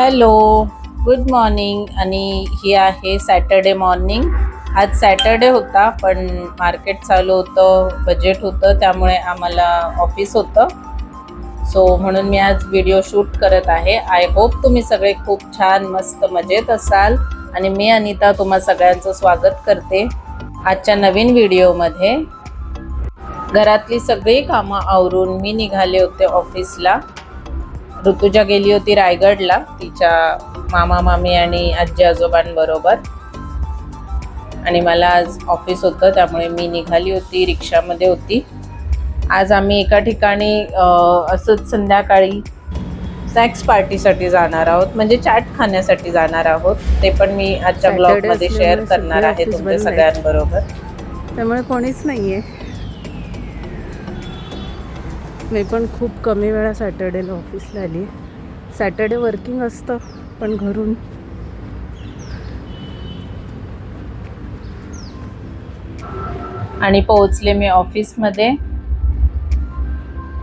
Hello good morning. आणि ही आहे Saturday morning. आज सॅटर्डे होता पण मार्केट चालू होतं बजेट होतं त्यामुळे आम्हाला ऑफिस होतं. सो म्हणून मी आज व्हिडिओ शूट करत आहे. आय होप तुम्ही सगळे खूप छान मस्त मजेत असाल. आणि मी अनिता तुम्हा सगळ्यांचं स्वागत करते आजच्या नवीन व्हिडिओमध्ये घरातली सगळी कामं आवरून मी निघाले होते ऑफिसला ऋतुजा गेली होती रायगडला. तिच्या मामा मामी आणि आजी आजोबांबरोबर. आणि मला आज ऑफिस होतं त्यामुळे मी निघाली होती रिक्षामध्ये होती. आज आम्ही एका ठिकाणी असंच संध्याकाळी स्नॅक्स पार्टीसाठी जाणार आहोत. म्हणजे चाट खाण्यासाठी जाणार आहोत. ते पण मी आजच्या ब्लॉगमध्ये शेअर करणार आहे तुमच्या. सगळ्यांबरोबर. त्यामुळे कोणीच नाही आहे मी पण खूप कमी वेळा सॅटर्डेला ऑफिसला आली. सॅटर्डे वर्किंग असतं पण घरून. आणि पोहोचले मी ऑफिसमध्ये.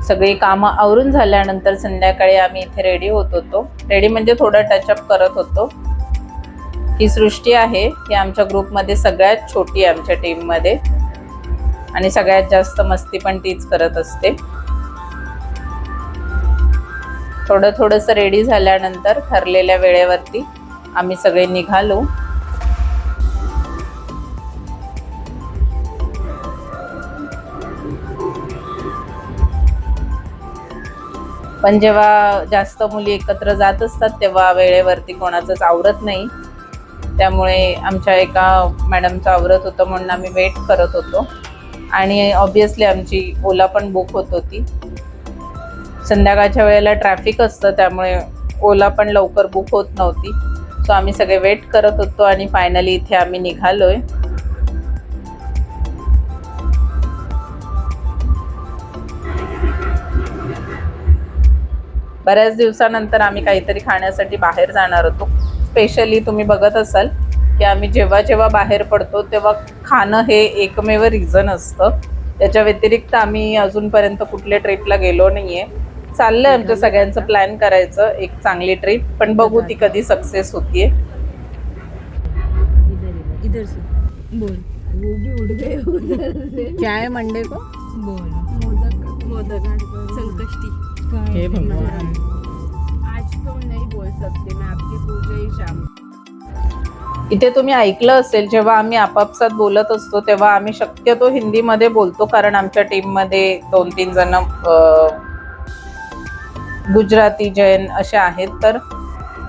सगळी कामं आवरून झाल्यानंतर संध्याकाळी आम्ही इथे रेडी होत होतो. रेडी म्हणजे थोडं टचअप करत होतो. ही सृष्टी आहे ही आमच्या ग्रुपमध्ये सगळ्यात छोटी आहे आमच्या टीममध्ये आणि सगळ्यात जास्त मस्ती पण तीच करत असते. थोडं थोडंसं रेडी झाल्यानंतर ठरलेल्या वेळेवरती आम्ही सगळे निघालो. पण जेव्हा जास्त मुली एकत्र जात असतात तेव्हा वेळेवरती कोणाचंच आवरत नाही. त्यामुळे आमच्या एका मॅडमचं आवरत होतं म्हणून आम्ही वेट करत होतो. आणि ऑब्विसली आमची ओला पण बुक होत होती. संध्याकाळच्या वेळेला ट्रॅफिक असतं त्यामुळे ओला पण लवकर बुक होत नव्हती. सो आम्ही सगळे वेट करत होतो आणि फायनली इथे आम्ही निघालोय. बऱ्याच दिवसानंतर आम्ही काहीतरी खाण्यासाठी बाहेर जाणार होतो. स्पेशली तुम्ही बघत असाल की आम्ही जेव्हा जेव्हा बाहेर पडतो तेव्हा खाणं हे एकमेव रिझन असतं. त्याच्या व्यतिरिक्त आम्ही अजूनपर्यंत कुठल्या ट्रिपला गेलो नाहीये. चाललंय आमच्या सगळ्यांचं प्लॅन करायचं एक चांगली ट्रिप पण बघू ती कधी सक्सेस होतीये. इधर से. बोल. वो भी उड़ गए उधर से. क्या है मंडे को? बोल. मोदक मोदक संकष्टी. हे भगवान. आज तो नहीं बोल सकते मैं आपकी पूजा ही शाम इथे तुम्ही ऐकलं असेल जेव्हा आम्ही आपापसात बोलत असतो तेव्हा आम्ही शक्यतो हिंदीमध्ये बोलतो कारण आमच्या टीममध्ये दोन तीन जण गुजराती जैन असे आहेत तर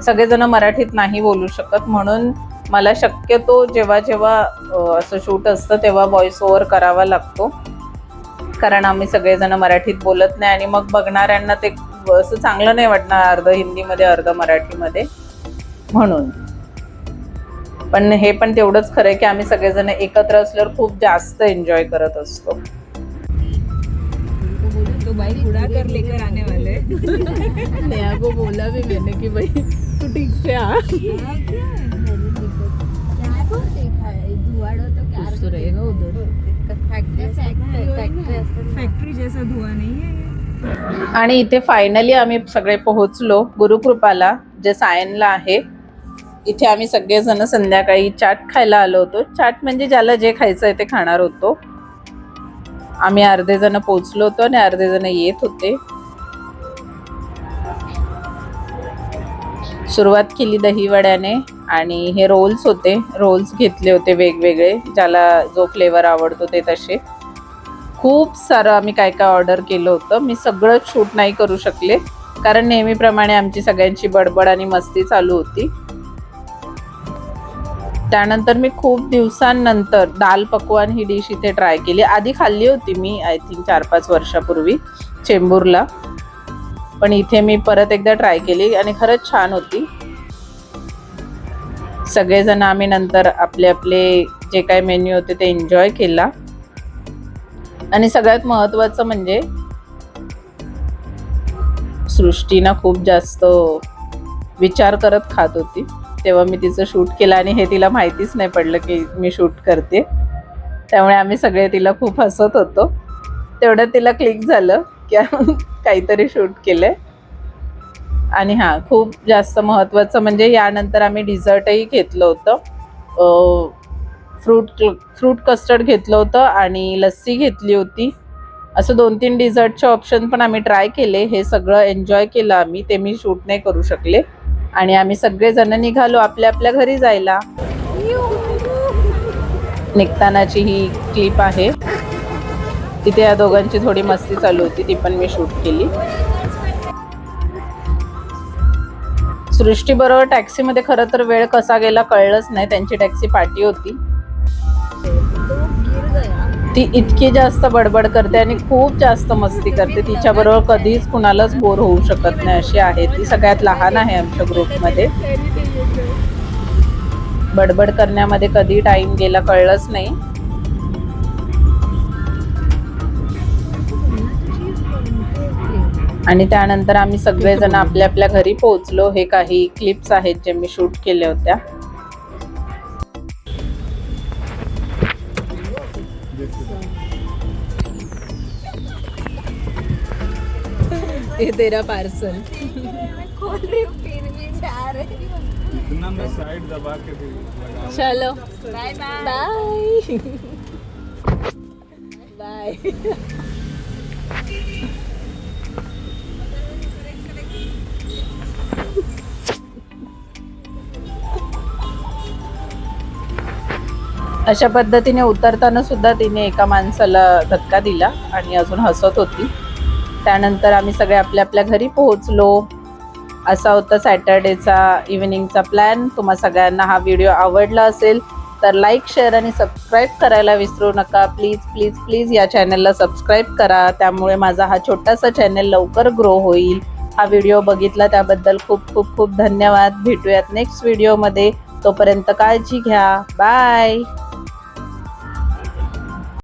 सगळेजण मराठीत नाही बोलू शकत. म्हणून मला शक्यतो जेव्हा जेव्हा असं शूट असतं तेव्हा व्हॉइस ओव्हर करावा लागतो. कारण आम्ही सगळेजण मराठीत बोलत नाही आणि मग बघणाऱ्यांना ते असं चांगलं नाही वाटणार अर्ध हिंदीमध्ये अर्ध मराठीमध्ये. म्हणून. पण हे पण तेवढंच खरं आहे की आम्ही सगळेजण एकत्र असल्यावर खूप जास्त एन्जॉय करत असतो. तो बाइक उड़ा कर लेकर आने वाले हैं। नेहा को बोला भी मैंने कि भाई तू ठीक से आ. कुछ तो रहेगा उधर. फैक्ट्री जैसा धुआं नहीं है ये। आणि इथे फायनली आम्ही सगळे पोहोचलो गुरुकृपाला जे सायनला आहे. इथे आम्ही सगळेजण संध्याकाळी चाट खायला आलो होतो. चाट म्हणजे ज्याला जे खायचं आहे ते खाणार होतो. आम्ही अर्धे जण पोचलो होतो आणि अर्धे जण येत होते. सुरुवात केली दहीवड्याने आणि हे रोल्स होते. रोल्स घेतले होते वेगवेगळे ज्याला जो फ्लेवर आवडतो ते तसे. खूप सारं आम्ही काय काय ऑर्डर केलं होतं. मी सगळं शूट नाही करू शकले. कारण नेहमीप्रमाणे आमची सगळ्यांची बडबड आणि मस्ती चालू होती. त्यानंतर मी खूप दिवसांनंतर दाल पकवान ही डिश इथे ट्राय केली. आधी खाल्ली होती मी आय थिंक चार पाच वर्षापूर्वी चेंबूरला. पण इथे मी परत एकदा ट्राय केली आणि खरंच छान होती. सगळेजण आम्ही नंतर आपले आपले जे काही मेन्यू होते ते एन्जॉय केला. आणि सगळ्यात महत्त्वाचं म्हणजे सृष्टीना खूप जास्त विचार करत खात होती. तेव्हा मी तिचं शूट केलं आणि हे तिला माहितीच नाही पडलं की मी शूट करते. त्यामुळे आम्ही सगळे तिला खूप हसत होतो. तेवढं तिला क्लिक झालं की काहीतरी शूट केलंय. आणि हां खूप जास्त महत्त्वाचं म्हणजे यानंतर आम्ही डिझर्टही घेतलं होतं. फ्रूट फ्रूट कस्टर्ड घेतलं होतं आणि लस्सी घेतली होती. असं दोन तीन डिझर्टचे ऑप्शन पण आम्ही ट्राय केले. हे सगळं एन्जॉय केलं आम्ही. ते मी शूट नाही करू शकले. आणि आम्ही सगळेजण निघालो आपल्या आपल्या घरी जायला. निघतानाची ही क्लिप आहे. तिथे या दोघांची थोडी मस्ती चालू होती ती पण मी शूट केली. सृष्टीबरोबर टॅक्सीमध्ये खरं तर वेळ कसा गेला कळलंच नाही. त्यांची टॅक्सी पाठी होती. ती इतकी जास्त बडबड करते आणि खूप जास्त मस्ती करते. तिच्याबरोबर कधीच कुणालाच बोर होऊ शकत नाही. अशी आहे. ती सगळ्यात लहान आहे आमच्या ग्रुपमध्ये. बडबड करण्यामध्ये कधी टाइम गेला कळलंच नाही. आणि त्यानंतर आम्ही सगळेजण आपल्या आपल्या घरी पोहोचलो. हे काही क्लिप्स आहेत जे मी शूट केल्या होत्या. ये तेरा पार्सल. इतना मैं साइड दबा के भी चलो. बाय बाय बाय अशा पद्धतीने उतरताना सुद्धा तिने एका माणसाला धक्का दिला आणि अजून हसत होती. त्यानंतर आम्ही सगळे आपल्या आपल्या घरी पोहोचलो. असा होता सॅटर्डेचा इव्हिनिंगचा प्लॅन. तुम्हा सगळ्यांना हा व्हिडिओ आवडला असेल तर लाईक शेअर आणि सबस्क्राईब करायला विसरू नका. प्लीज प्लीज प्लीज या चॅनलला सबस्क्राईब करा. त्यामुळे माझा हा छोटासा चॅनल लवकर ग्रो होईल. हा व्हिडिओ बघितला त्याबद्दल खूप खूप खूप धन्यवाद. भेटूयात नेक्स्ट व्हिडिओमध्ये. तोपर्यंत काळजी घ्या. बाय!